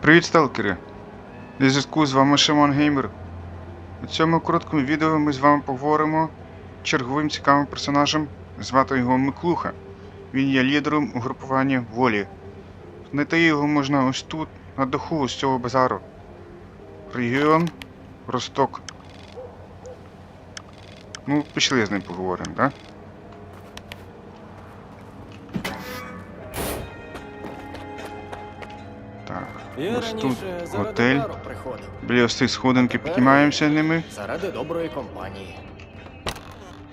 Привіт, сталкери! На зв'язку з вами Шимон Геймер. У цьому короткому відео ми з вами поговоримо черговим цікавим персонажем, звати його Миклуха. Він є лідером угрупування волі. Знайти його можна ось тут, на даху з цього базару. Регіон Росток. Ну, пішли з ним поговоримо, так? Так, Я ось тут раніше готель. дару приходив. Біля ось цих сходинки піднімаємося ними, Заради доброї компанії.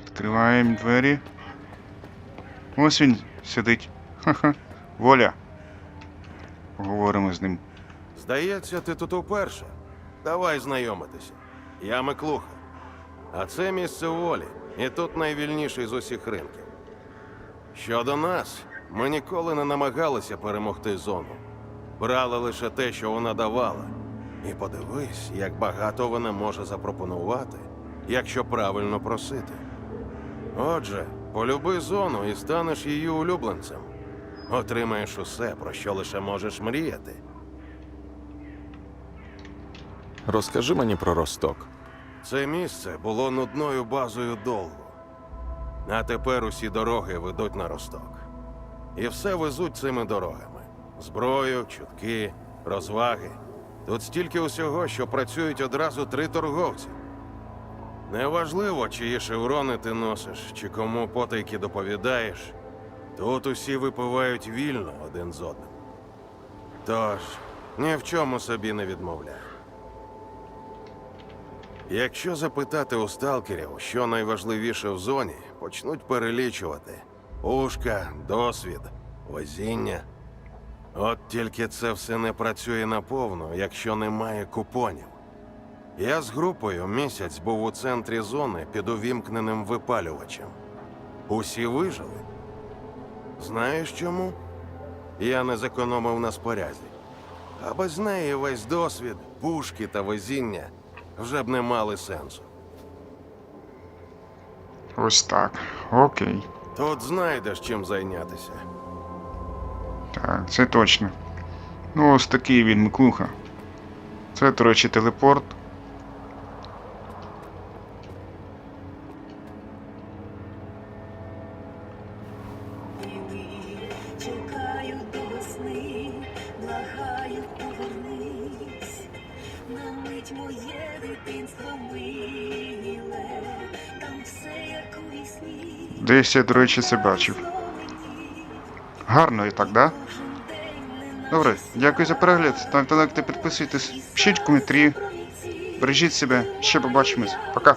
відкриваємо двері. Ось він сидить. Ха-ха. Воля. Поговоримо з ним. Здається, ти тут уперше. Давай знайомитися. Я Миклуха. А це місце волі, і тут найвільніший з усіх ринків. Щодо нас, ми ніколи не намагалися перемогти зону. Брали лише те, що вона давала. І подивись, як багато вона може запропонувати, якщо правильно просити. Отже, полюби зону і станеш її улюбленцем. Отримаєш усе, про що лише можеш мріяти. Розкажи мені про Росток. Це місце було нудною базою довго. А тепер усі дороги ведуть на росток. І все везуть цими дорогами: зброю, чутки, розваги. Тут стільки усього, що працюють одразу три торговці. Неважливо, чиї шеврони ти носиш, чи кому потайки доповідаєш. Тут усі випивають вільно один з одним. Тож, ні в чому собі не відмовляй. Якщо запитати у сталкерів, що найважливіше в зоні, почнуть перелічувати ушка, досвід, везіння. От тільки це все не працює наповну, якщо немає купонів. Я з групою місяць був у центрі зони під увімкненим випалювачем. Усі вижили. Знаєш чому? Я не зекономив на спорязі. А без неї весь досвід, пушки та везіння вже б не мали сенсу. Ось так. Окей. Тут знайдеш чим зайнятися. Так, це точно. Ну, ось такий він Миклуха. Це, до речі, телепорт. Десь я, до речі, це бачив. Гарно і так, да? Добре, дякую за перегляд. Ставте лайк та підписуйтесь. Пишіть коментарі. Бережіть себе. Ще побачимось. Пока.